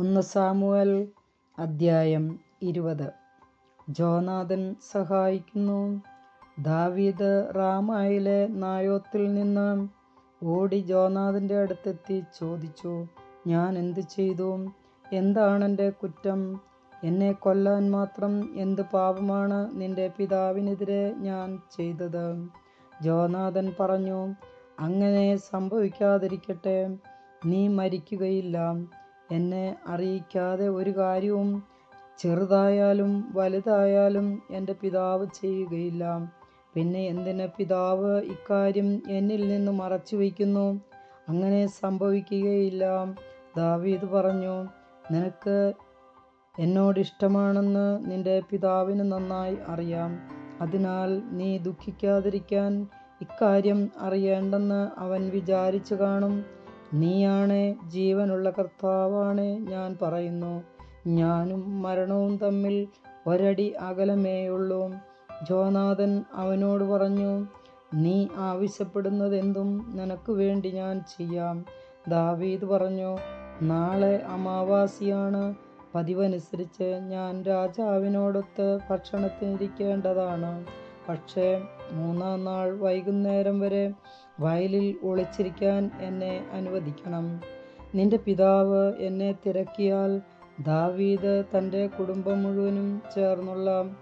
ഒന്ന് സാമുവൽ അദ്ധ്യായം ഇരുപത്. ജോനാഥൻ സഹായിക്കുന്നു. ദാവീദ് റാമായിലെ നായോത്തിൽ നിന്ന് ഓടി ജോനാഥന്റെ അടുത്തെത്തി ചോദിച്ചു ഞാൻ എന്ത് ചെയ്തു? എന്താണ് എന്റെ കുറ്റം? എന്നെ കൊല്ലാൻ മാത്രം എന്ത് പാപമാണ് നിന്റെ പിതാവിനെതിരെ ഞാൻ ചെയ്തത്? ജോനാഥൻ പറഞ്ഞു അങ്ങനെ സംഭവിക്കാതിരിക്കട്ടെ നീ മരിക്കുകയില്ല. എന്നെ അറിയിക്കാതെ ഒരു കാര്യവും ചെറുതായാലും വലുതായാലും എന്റെ പിതാവ് ചെയ്യുകയില്ല. പിന്നെ എന്തിന് പിതാവ് ഇക്കാര്യം എന്നിൽ നിന്ന് മറച്ചു വയ്ക്കുന്നു? അങ്ങനെ സംഭവിക്കുകയില്ല. ദാവീദ് പറഞ്ഞു നിനക്ക് എന്നോട് ഇഷ്ടമാണെന്ന് നിന്റെ പിതാവിന് നന്നായി അറിയാം. അതിനാൽ നീ ദുഃഖിക്കാതിരിക്കാൻ ഇക്കാര്യം അറിയേണ്ടെന്ന് അവൻ വിചാരിച്ചു കാണും. നീയാണ് ജീവനുള്ള കർത്താവാണ് ഞാൻ പറയുന്നു. ഞാനും മരണവും തമ്മിൽ ഒരടി അകലമേയുള്ളൂ ജോനാഥൻ അവനോട് പറഞ്ഞു നീ ആവശ്യപ്പെടുന്നതെന്തും നിനക്ക് വേണ്ടി ഞാൻ ചെയ്യാം. ദാവീദ് പറഞ്ഞു നാളെ അമാവാസിയാണ്. പതിവനുസരിച്ച് ഞാൻ രാജാവിനോടൊത്ത് ഭക്ഷണത്തിനിരിക്കേണ്ടതാണ്. പക്ഷേ മൂന്നാം നാൾ വൈകുന്നേരം വരെ വയലിൽ ഒളിച്ചിരിക്കാൻ എന്നെ അനുവദിക്കണം. നിന്റെ പിതാവ് എന്നെ തിരക്കിയാൽ ദാവീദ് തന്റെ കുടുംബം മുഴുവനും ചേർന്നുള്ള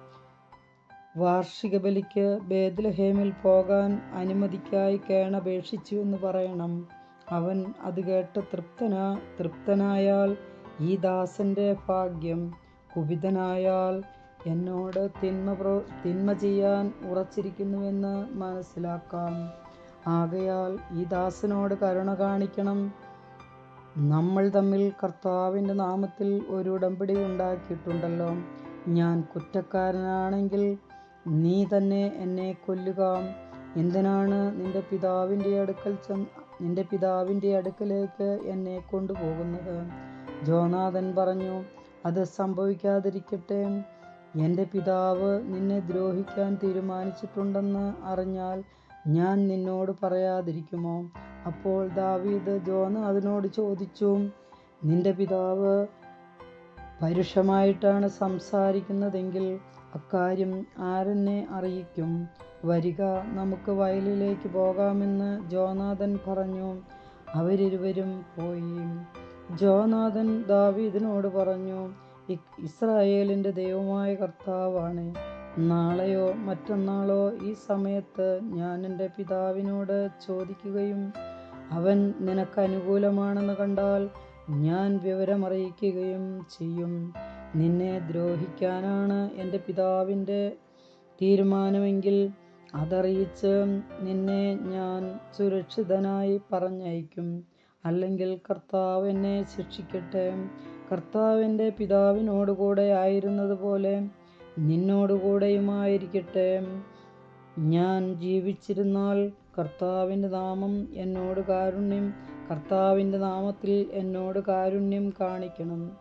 വാർഷിക ബലിക്ക് ബേദ്ലഹേമിൽ പോകാൻ അനുമതിക്കായി കേണപേക്ഷിച്ചു എന്ന് പറയണം. അവൻ അത് കേട്ട് തൃപ്തനാ തൃപ്തനായാൽ ഈ ദാസന്റെ ഭാഗ്യം. കുപിതനായാൽ എന്നോട് തിന്മ പ്രോ തിന്മ ചെയ്യാൻ ഉറച്ചിരിക്കുന്നുവെന്ന് മനസ്സിലാക്കാം. ആകയാൽ ഈ ദാസനോട് കരുണ കാണിക്കണം. നമ്മൾ തമ്മിൽ കർത്താവിന്റെ നാമത്തിൽ ഒരു ഉടമ്പടി ഉണ്ടാക്കിയിട്ടുണ്ടല്ലോ. ഞാൻ കുറ്റക്കാരനാണെങ്കിൽ നീ തന്നെ എന്നെ കൊല്ലുക. എന്തിനാണ് നിന്റെ പിതാവിന്റെ അടുക്കൽ ചെന്ന് നിന്റെ പിതാവിന്റെ അടുക്കലേക്ക് എന്നെ കൊണ്ടുപോകുന്നത്? ജോനാഥൻ പറഞ്ഞു അത് സംഭവിക്കാതിരിക്കട്ടെ. എന്റെ പിതാവ് നിന്നെ ദ്രോഹിക്കാൻ തീരുമാനിച്ചിട്ടുണ്ടെന്ന് അറിഞ്ഞാൽ ഞാൻ നിന്നോട് പറയാതിരിക്കുമോ? അപ്പോൾ ദാവീദ് ജോനാഥനോട് ചോദിച്ചു നിന്റെ പിതാവ് പരുഷമായിട്ടാണ് സംസാരിക്കുന്നതെങ്കിൽ അക്കാര്യം ആരെന്നെ അറിയിക്കും? വരിക നമുക്ക് വയലിലേക്ക് പോകാമെന്ന് ജോനാഥൻ പറഞ്ഞു. അവരിരുവരും പോയി. ജോനാഥൻ ദാവീദിനോട് പറഞ്ഞു ഇസ്രായേലിന്റെ ദൈവമായ കർത്താവാണ്. നാളെയോ മറ്റന്നാളോ ഈ സമയത്ത് ഞാൻ എന്റെ പിതാവിനോട് ചോദിക്കുകയും അവൻ നിനക്ക് അനുകൂലമാണെന്ന് കണ്ടാൽ ഞാൻ വിവരമറിയിക്കുകയും ചെയ്യും. നിന്നെ ദ്രോഹിക്കാനാണ് എന്റെ പിതാവിന്റെ തീരുമാനമെങ്കിൽ അതറിയിച്ച് നിന്നെ ഞാൻ സുരക്ഷിതനായി പറഞ്ഞയക്കും. അല്ലെങ്കിൽ കർത്താവ് എന്നെ ശിക്ഷിക്കട്ടെ. കർത്താവിന്റെ പിതാവിനോടുകൂടെ ആയിരുന്നതുപോലെ നിന്നോടുകൂടെയുമായിരിക്കട്ടെ. ഞാൻ ജീവിച്ചിരുന്നാൽ കർത്താവിന്റെ നാമം എന്നോട് കാരുണ്യം കർത്താവിന്റെ നാമത്തിൽ എന്നോട് കാരുണ്യം കാണിക്കണം.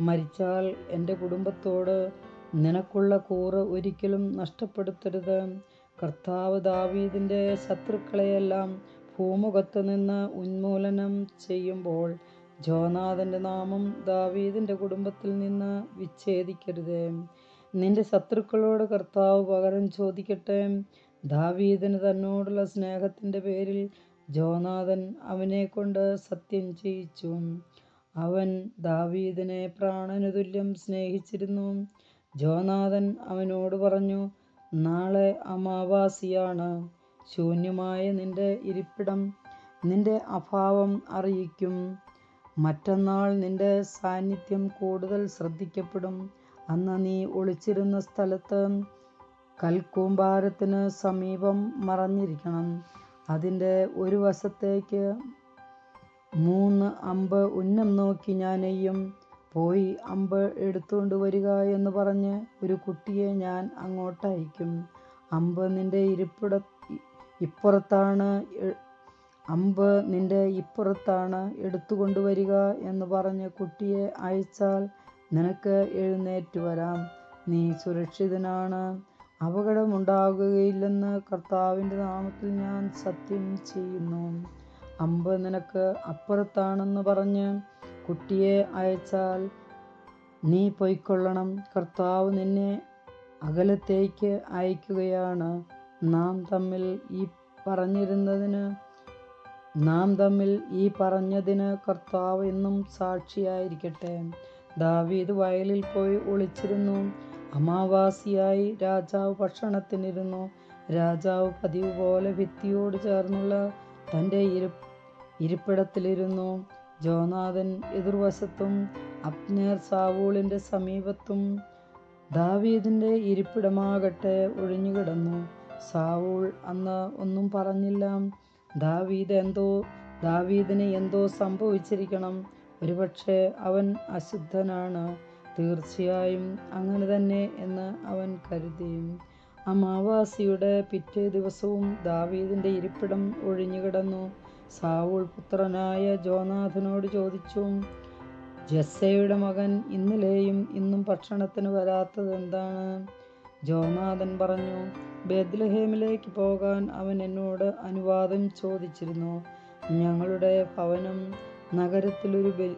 മരിച്ചാൽ എന്റെ കുടുംബത്തോട് നിനക്കുള്ള കൂറ് ഒരിക്കലും നഷ്ടപ്പെടുത്തരുത്. കർത്താവ് ദാവീദിന്റെ ശത്രുക്കളെയെല്ലാം ഭൂമുഖത്ത് നിന്ന് ഉന്മൂലനം ചെയ്യുമ്പോൾ ജോനാഥന്റെ നാമം ദാവീദിന്റെ കുടുംബത്തിൽ നിന്ന് വിച്ഛേദിക്കരുത്. നിന്റെ ശത്രുക്കളോട് കർത്താവ് പകരം ചോദിക്കട്ടെ. ദാവീദിന് തന്നോടുള്ള സ്നേഹത്തിന്റെ പേരിൽ ജോനാഥൻ അവനെ കൊണ്ട് സത്യം ചെയ്യിച്ചു. അവൻ ദാവീദിനെ പ്രാണനു തുല്യം സ്നേഹിച്ചിരുന്നു. ജോനാഥൻ അവനോട് പറഞ്ഞു നാളെ അമാവാസിയാണ്. ശൂന്യമായ നിന്റെ ഇരിപ്പിടം നിന്റെ അഭാവം അറിയിക്കും. മറ്റന്നാൾ നിന്റെ സാന്നിധ്യം കൂടുതൽ ശ്രദ്ധിക്കപ്പെടും. അന്ന് നീ ഒളിച്ചിരുന്ന സ്ഥലത്ത് കൽക്കൂമ്പാരത്തിന് സമീപം മറഞ്ഞിരിക്കണം. അതിന്റെ ഒരു വശത്തേക്ക് മൂന്ന് അമ്പ് ഉന്നം നോക്കി എയ്യും പോയി അമ്പ് എടുത്തുകൊണ്ട് വരിക എന്ന് പറഞ്ഞ് ഒരു കുട്ടിയെ ഞാൻ അങ്ങോട്ടയക്കും. അമ്പ് നിന്റെ ഇരിപ്പിട ഇപ്പുറത്താണ് അമ്പ് നിന്റെ ഇപ്പുറത്താണ് എടുത്തുകൊണ്ട് വരിക എന്ന് പറഞ്ഞ് കുട്ടിയെ അയച്ചാൽ നിനക്ക് എഴുന്നേറ്റ് വരാം. നീ സുരക്ഷിതനാണ്. അപകടമുണ്ടാകുകയില്ലെന്ന് കർത്താവിന്റെ നാമത്തിൽ ഞാൻ സത്യം ചെയ്യുന്നു. അമ്പ് നിനക്ക് അപ്പുറത്താണെന്ന് പറഞ്ഞ് കുട്ടിയെ അയച്ചാൽ നീ പൊയ്ക്കൊള്ളണം. കർത്താവ് നിന്നെ അകലത്തേക്ക് അയക്കുകയാണ്. നാം തമ്മിൽ ഈ പറഞ്ഞിരുന്നതിന് നാം തമ്മിൽ ഈ പറഞ്ഞതിന് കർത്താവ് എന്നും സാക്ഷിയായിരിക്കട്ടെ. ദാവീദ് വയലിൽ പോയി ഒളിച്ചിരുന്നു. അമാവാസിയായി രാജാവ് ഭക്ഷണത്തിനിരുന്നു. രാജാവ് പതിവ് പോലെ ഭിത്തിയോട് ചേർന്നുള്ള തന്റെ ഇരു ഇരിപ്പിടത്തിലിരുന്നു. ജോനാഥൻ എതിർവശത്തും അപ്നേർ സാവൂളിന്റെ സമീപത്തും ദാവീദിന്റെ ഇരിപ്പിടമാകട്ടെ ഒഴിഞ്ഞുകിടന്നു. സാവൂൾ അന്ന് ഒന്നും പറഞ്ഞില്ല. ദാവീദ് എന്തോ ദാവീദിന് എന്തോ സംഭവിച്ചിരിക്കണം. ഒരുപക്ഷെ അവൻ അശുദ്ധനാണ്. തീർച്ചയായും അങ്ങനെ തന്നെ എന്ന് അവൻ കരുതി അമാവാസിയുടെ പിറ്റേ ദിവസവും ദാവീദിന്റെ ഇരിപ്പിടം ഒഴിഞ്ഞുകിടന്നു സാവൂൾ പുത്രനായ ജോനാഥനോട് ചോദിച്ചു ജസ്സയുടെ മകൻ ഇന്നലെയും ഇന്നും ഭക്ഷണത്തിന് വരാത്തത് എന്താണ്? ജോനാഥൻ പറഞ്ഞു ബെദ്ലഹേമിലേക്ക് പോകാൻ അവൻ എന്നോട് അനുവാദം ചോദിച്ചിരുന്നു. ഞങ്ങളുടെ ഭവനം നഗരത്തിലൊരു ബലി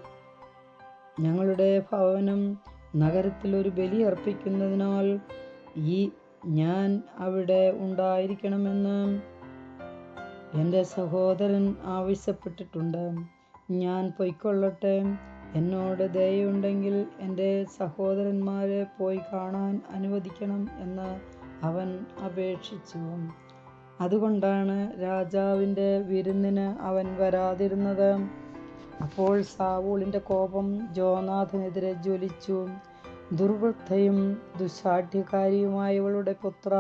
ഞങ്ങളുടെ ഭവനം നഗരത്തിലൊരു ബലി അർപ്പിക്കുന്നതിനാൽ ഈ ഞാൻ അവിടെ ഉണ്ടായിരിക്കണമെന്ന് എന്റെ സഹോദരൻ ആവശ്യപ്പെട്ടിട്ടുണ്ട്. ഞാൻ പൊയ്ക്കൊള്ളട്ടെ. എന്നോട് ദയുണ്ടെങ്കിൽ എന്റെ സഹോദരന്മാരെ പോയി കാണാൻ അനുവദിക്കണം എന്ന് അവൻ അപേക്ഷിച്ചു. അതുകൊണ്ടാണ് രാജാവിന്റെ വിരുന്നിന് അവൻ വരാതിരുന്നത്. അപ്പോൾ സാവൂളിന്റെ കോപം ജോനാഥനെതിരെ ജ്വലിച്ചു. ദുർവൃത്തയും ദുശാഠ്യകാരിയുമായവളുടെ പുത്ര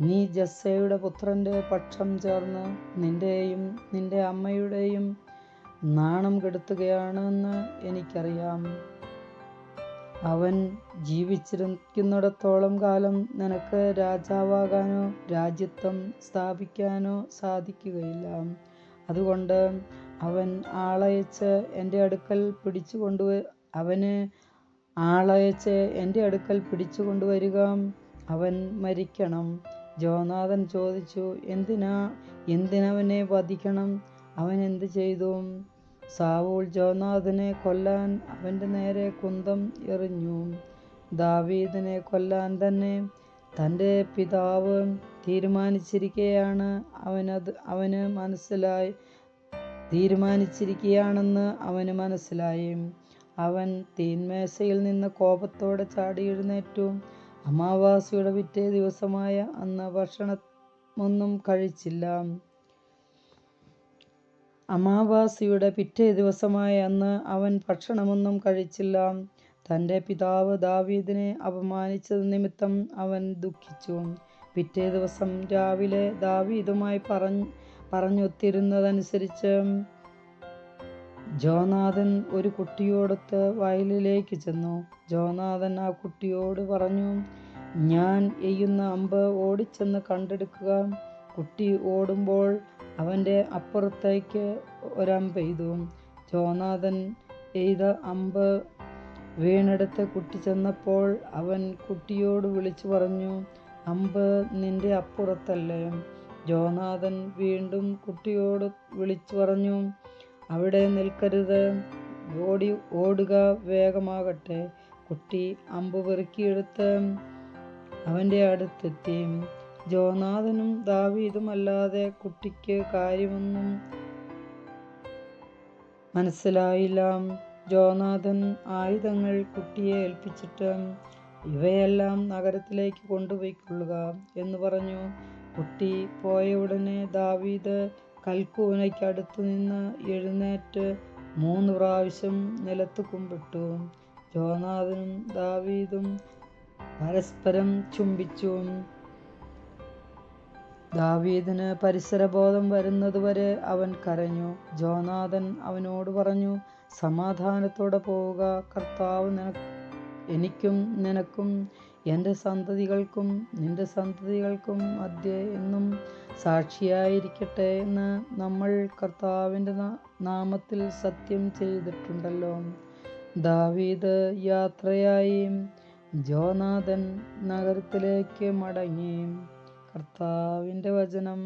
നീ ജസ്സയുടെ പുത്രന്റെ പക്ഷം ചേർന്ന് നിന്റെയും നിന്റെ അമ്മയുടെയും നാണം കെടുത്തുകയാണെന്ന് എനിക്കറിയാം. അവൻ ജീവിച്ചിരിക്കുന്നിടത്തോളം കാലം നിനക്ക് രാജാവാകാനോ രാജ്യത്വം സ്ഥാപിക്കാനോ സാധിക്കുകയില്ല. അതുകൊണ്ട് അവൻ ആളയച്ച് എന്റെ അടുക്കൽ പിടിച്ചു കൊണ്ടുവ അവന് ആളയച്ച് എന്റെ അടുക്കൽ പിടിച്ചു കൊണ്ടുവരിക. അവൻ മരിക്കണം. ജോനാഥൻ ചോദിച്ചു എന്തിനാ? എന്തിനവനെ വധിക്കണം? അവൻ എന്ത് ചെയ്തു? സാവൂൾ ജോനാഥനെ കൊല്ലാൻ അവന്റെ നേരെ കുന്തം എറിഞ്ഞു. ദാവീദിനെ കൊല്ലാൻ തന്നെ തന്റെ പിതാവ് തീരുമാനിച്ചിരിക്കുകയാണ് അവനത് അവന് മനസ്സിലായി തീരുമാനിച്ചിരിക്കുകയാണെന്ന് അവന് മനസ്സിലായി. അവൻ തീന്മേശയിൽ നിന്ന് കോപത്തോടെ ചാടി എഴുന്നേറ്റു. അമാവാസിയുടെ പിറ്റേ ദിവസമായ അന്ന് ഭക്ഷണമൊന്നും കഴിച്ചില്ല. അമാവാസിയുടെ പിറ്റേ ദിവസമായ അന്ന് അവൻ ഭക്ഷണമൊന്നും കഴിച്ചില്ല. തന്റെ പിതാവ് ദാവീദിനെ അപമാനിച്ചത് നിമിത്തം അവൻ ദുഃഖിച്ചു. പിറ്റേ ദിവസം രാവിലെ ദാവീദുമായി പറഞ്ഞ് പറഞ്ഞൊത്തിരുന്നതനുസരിച്ച് ജോനാഥൻ ഒരു കുട്ടിയോടൊത്ത് വയലിലേക്ക് ചെന്നു. ജോനാഥൻ ആ കുട്ടിയോട് പറഞ്ഞു ഞാൻ എയ്യുന്ന അമ്പ് ഓടിച്ചെന്ന് കണ്ടെടുക്കുക. കുട്ടി ഓടുമ്പോൾ അവന്റെ അപ്പുറത്തേക്ക് ഒരമ്പെയ്തു ജോനാഥൻ എയ്ത അമ്പ് വീണെടുത്ത് കുട്ടി ചെന്നപ്പോൾ അവൻ കുട്ടിയോട് വിളിച്ചു പറഞ്ഞു അമ്പ് നിന്റെ അപ്പുറത്തല്ലേ? ജോനാഥൻ വീണ്ടും കുട്ടിയോട് വിളിച്ചു പറഞ്ഞു അവിടെ നിൽക്കരുത്. ഓടി ഓടുക വേഗമാകട്ടെ കുട്ടി അമ്പ് പെറുക്കിയെടുത്ത് അവന്റെ അടുത്തെത്തി. ജോനാഥനും ദാവീദും അല്ലാതെ കുട്ടിക്ക് കാര്യമൊന്നും മനസ്സിലായില്ല. ജോനാഥൻ ആയുധങ്ങൾ കുട്ടിയെ ഏൽപ്പിച്ചിട്ട് ഇവയെല്ലാം നഗരത്തിലേക്ക് കൊണ്ടുപോയിക്കൊള്ളുക എന്ന് പറഞ്ഞു. കുട്ടി പോയ ഉടനെ ദാവീദ് കൽക്കൂനയ്ക്കടുത്തു നിന്ന് എഴുന്നേറ്റ് മൂന്ന് പ്രാവശ്യം നിലത്ത് കുമ്പിട്ടു. ജോനാഥനും ദാവീദും പരസ്പരം ചുംബിച്ചു. ദാവീദിന് പരിസരബോധം വരുന്നതുവരെ അവൻ കരഞ്ഞു. ജോനാഥൻ അവനോട് പറഞ്ഞു സമാധാനത്തോടെ പോവുക. കർത്താവ് നിനക്ക് എനിക്കും നിനക്കും എന്റെ സന്തതികൾക്കും നിന്റെ സന്തതികൾക്കും മധ്യേ എന്നും സാക്ഷിയായിരിക്കട്ടെ എന്ന് നമ്മൾ കർത്താവിന്റെ നാമത്തിൽ സത്യം ചെയ്തിട്ടുണ്ടല്ലോ. ദാവീദ് യാത്രയായി ജോനാഥൻ നഗരത്തിലേക്ക് മടങ്ങി. കർത്താവിന്റെ വചനം.